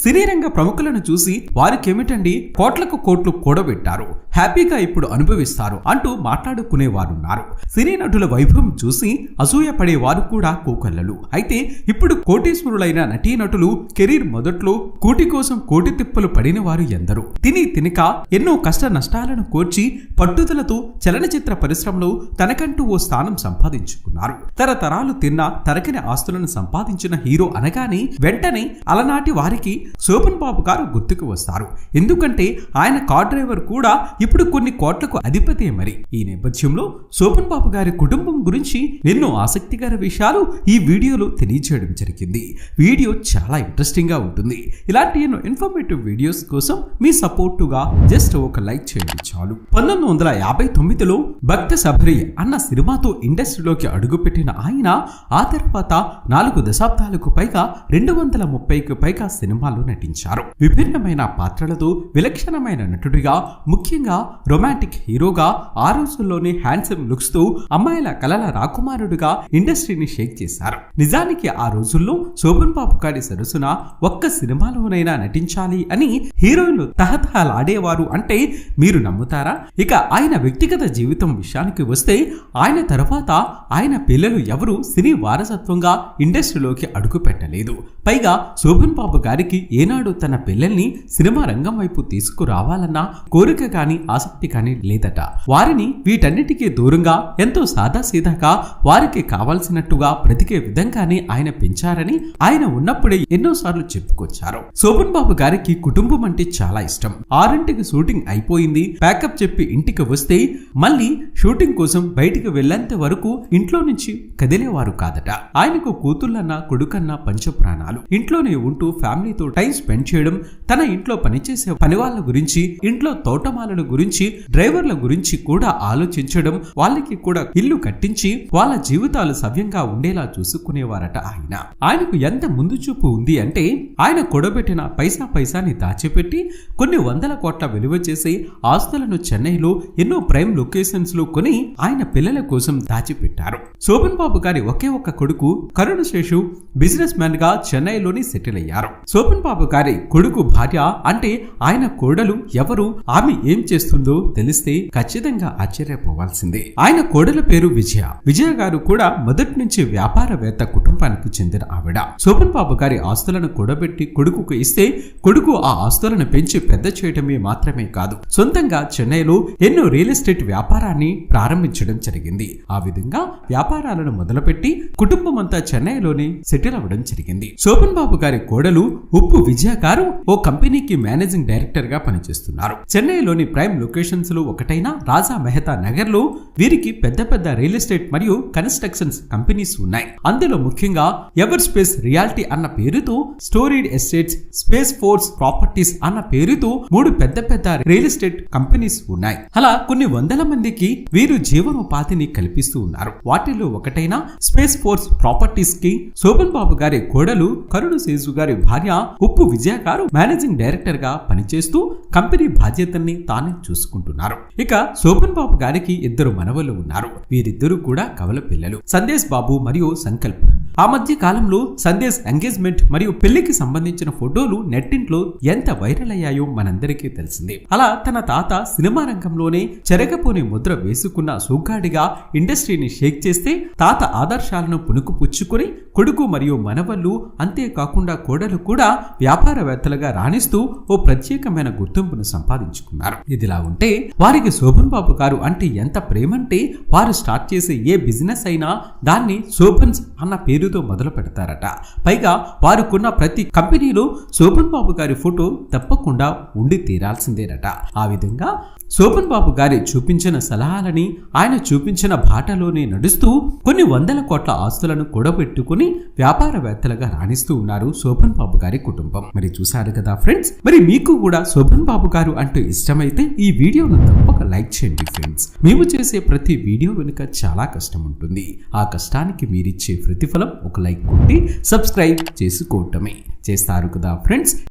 సినీ రంగ ప్రముఖులను చూసి వారికేమిటండి కోట్లకు కోట్లు కూడబెట్టారు హ్యాపీగా ఇప్పుడు అనుభవిస్తారు అంటూ మాట్లాడుకునేవారున్నారు. సినీ నటుల వైభవం చూసి అసూయపడే వారు కూడా కోకల్లలు అయితే ఇప్పుడు కోటీశ్వరులైన నటీనటులు కెరీర్ మొదట్లో కూటి కోసం కోటి తిప్పలు పడిన వారు ఎందరో. తిని తినక ఎన్నో కష్ట నష్టాలను కోర్చి పట్టుదలతో చలనచిత్ర పరిశ్రమలో తనకంటూ ఓ స్థానం సంపాదించుకున్నారు. తరతరాలు తిన్న తరకని ఆస్తులను సంపాదించిన హీరో అనగానే వెంటనే అలనాటి వారికి శోభన్ బాబు గారు గుర్తుకు వస్తారు. ఎందుకంటే ఆయన కార్ డ్రైవర్ కూడా ఇప్పుడు కొన్ని కోట్లకు అధిపతే మరి. ఈ నేపథ్యంలో శోభన్ బాబు గారి కుటుంబం గురించి ఎన్నో ఆసక్తికర విషయాలు ఈ వీడియోలో తెలియజేయడం జరిగింది. వీడియో చాలా ఇంట్రెస్టింగ్గా ఉంటుంది. ఇలాంటి ఎన్నో ఇన్ఫర్మేటివ్ వీడియోస్ కోసం మీ సపోర్టుగా జస్ట్ ఒక లైక్ చేయండి చాలు. పంతొమ్మిది వందల యాభై తొమ్మిదిలో భక్త సభరి అన్న సినిమాతో ఇండస్ట్రీలోకి అడుగుపెట్టిన ఆయన ఆ తర్వాత నాలుగు దశాబ్దాలకు పైగా రెండు వందల ముప్పైకి పైగా సినిమాలు సినిమాల్లో నటించారు. విభిన్నమైన పాత్రలతో విలక్షణమైన నటుడిగా ముఖ్యంగా రొమాంటిక్ హీరోగా ఆ రోజుల్లోనే హ్యాండ్సమ్ లుక్స్తో అమ్మాయిల కలల రాకుమారుడుగా ఇండస్ట్రీని షేక్ చేశారు. నిజానికి ఆ రోజుల్లో శోభన్ బాబు గారి సరసున ఒక్క సినిమాలోనైనా నటించాలి అని హీరోయిన్లు తహతహలాడేవారు అంటే మీరు నమ్ముతారా? ఇక ఆయన వ్యక్తిగత జీవితం విషయానికి వస్తే ఆయన తర్వాత ఆయన పిల్లలు ఎవరు సినీ వారసత్వంగా ఇండస్ట్రీలోకి అడుగు పెట్టలేదు పైగా శోభన్ బాబు గారికి ఏనాడు తన పిల్లల్ని సినిమా రంగం వైపు తీసుకురావాలన్న కోరిక కానీ ఆసక్తి కానీ లేదట. వారిని వీటన్నిటికీ దూరంగా ఎంతో సాదాసీదాగా వారికి కావాల్సినట్టుగా బ్రతికే విధంగానే ఆయన పెంచారని ఆయన ఉన్నప్పుడే ఎన్నోసార్లు చెప్పుకొచ్చారు. శోభన్ బాబు గారికి కుటుంబం అంటే చాలా ఇష్టం. ఆరింటికి షూటింగ్ అయిపోయింది. ప్యాకప్ చెప్పి ఇంటికి వస్తే మళ్ళీ షూటింగ్ కోసం బయటికి వెళ్ళేంత వరకు ఇంట్లో నుంచి కదిలేవారు కాదట. ఆయనకు కూతుళ్ళన్నా కొడుకన్నా పంచప్రాణాలు. ఇంట్లోనే ఉంటూ ఫ్యామిలీతో టైం స్పెండ్ చేయడం తన ఇంట్లో పనిచేసే పని వాళ్ళ గురించి ఇంట్లో తోటమాలల గురించి డ్రైవర్ల గురించి కూడా ఆలోచించడం వాళ్ళకి కూడా ఇల్లు కట్టించి వాళ్ళ జీవితాలు సవ్యంగా ఉండేలా చూసుకునేవారట ఆయన. ఆయనకు ఎంత ముందు చూపు ఉంది అంటే ఆయన కూడబెట్టిన పైసా పైసాని దాచిపెట్టి కొన్ని వందల కోట్ల విలువ చేసి ఆస్తులను చెన్నైలో ఎన్నో ప్రైమ్ లొకేషన్స్లో కొని ఆయన పిల్లల కోసం దాచిపెట్టారు. శోభన్ బాబు గారి ఒకే ఒక్క కొడుకు కరుణ శేషు బిజినెస్ మ్యాన్గా చెన్నైలోని సెటిల్ అయ్యారు. శోభన్ బాబు గారి కొడుకు భార్య అంటే ఆయన కోడలు ఎవరు ఆమె ఏం చేస్తుందో తెలిస్తే ఖచ్చితంగా ఆశ్చర్యపోవాల్సిందే. ఆయన కోడల పేరు విజయ. విజయ గారు కూడా మొదటి నుంచి వ్యాపారవేత్త కుటుంబానికి చెందిన ఆవిడ. శోభన్ బాబు గారి ఆస్తులను కూడబెట్టి కొడుకుకు ఇస్తే కొడుకు ఆ ఆస్తులను పెంచి పెద్ద చేయటమే మాత్రమే కాదు సొంతంగా చెన్నైలో ఎన్నో రియల్ ఎస్టేట్ వ్యాపారాన్ని ప్రారంభించడం జరిగింది. ఆ విధంగా వ్యాపారాలను మొదలుపెట్టి కుటుంబం అంతా చెన్నైలోనే సెటిల్ అవ్వడం జరిగింది. శోభన్ బాబు గారి కోడలు ఉప్పు విజయకారు ఓ కంపెనీకి మేనేజింగ్ డైరెక్టర్గా పనిచేస్తున్నారు. చెన్నైలోని ప్రైమ్ లొకేషన్స్లో ఒకటైన రాజా మెహతా నగర్లో వీరికి పెద్ద పెద్ద రియల్ ఎస్టేట్ మరియు కన్స్ట్రక్షన్స్ కంపెనీస్ ఉన్నాయి. అందులో ముఖ్యంగా ఎవర్ స్పేస్ రియాలిటీ అన్న పేరుతో storied estates space force properties అన్న పేరుతో మూడు పెద్ద పెద్ద రియల్ ఎస్టేట్ కంపెనీస్ ఉన్నాయి. అలా కొన్ని వందల మందికి వీరు జీవనోపాధిని కల్పిస్తూ ఉన్నారు. వాటిలో ఒకటైన స్పేస్ ఫోర్స్ ప్రాపర్టీస్కి శోభన్ బాబు గారి కోడలు కరుణ సేజు గారి భార్య ఉప్పు విజయ గారు మేనేజింగ్ డైరెక్టర్గా పనిచేస్తూ కంపెనీ బాధ్యతల్ని తానే చూసుకుంటున్నారు. ఇక శోభన్ బాబు గారికి ఇద్దరు మనవలు ఉన్నారు. వీరిద్దరూ కూడా కవల పిల్లలు. సందేశ్ బాబు మరియు సంకల్ప్. ఆ మధ్య కాలంలో సందేశ్ ఎంగేజ్మెంట్ మరియు పెళ్ళికి సంబంధించిన ఫోటోలు నెట్టింట్లో ఎంత వైరల్ అయ్యాయో మనందరికీ తెలిసిందే. అలా తన తాత సినిమా రంగంలోనే చెరగపోని ముద్ర వేసుకున్న సూగాడిగా ఇండస్ట్రీని షేక్ చేస్తే తాత ఆదర్శాలను పుణుకుపుచ్చుకుని కొడుకు మరియు మనవళ్ళు అంతేకాకుండా కోడలు కూడా వ్యాపారవేత్తలుగా రాణిస్తూ ఓ ప్రత్యేకమైన గుర్తింపును సంపాదించుకున్నారు. ఇదిలా ఉంటే వారికి శోభన్ బాబు గారు అంటే ఎంత ప్రేమంటే వారు స్టార్ట్ చేసే ఏ బిజినెస్ అయినా దాన్ని శోభన్స్ అన్న పేరుతో మొదలు పెడతారట. పైగా వారుకున్న ప్రతి కంపెనీలో శోభన్ బాబు గారి ఫోటో తప్పకుండా ఉండి తీరాల్సిందేనట. ఆ విధంగా శోభన్ బాబు గారి చూపించిన సలహాలని ఆయన చూపించిన బాటలోనే నడుస్తూ కొన్ని వందల కోట్ల ఆస్తులను కూడబెట్టుకుని వ్యాపారవేత్తలుగా రాణిస్తూ ఉన్నారు శోభన్ బాబు గారి కుటుంబం. మరి చూసారు కదా ఫ్రెండ్స్? మరి మీకు కూడా శోభన్ బాబు గారు అంటూ ఇష్టమైతే ఈ వీడియోను తప్పక లైక్ చేయండి ఫ్రెండ్స్. మేము చేసే ప్రతి వీడియో వెనుక చాలా కష్టం ఉంటుంది. ఆ కష్టానికి మీరిచ్చే ప్రతిఫలం ఒక లైక్ కొట్టి సబ్స్క్రైబ్ చేసుకోవటమే. చేస్తారు కదా ఫ్రెండ్స్?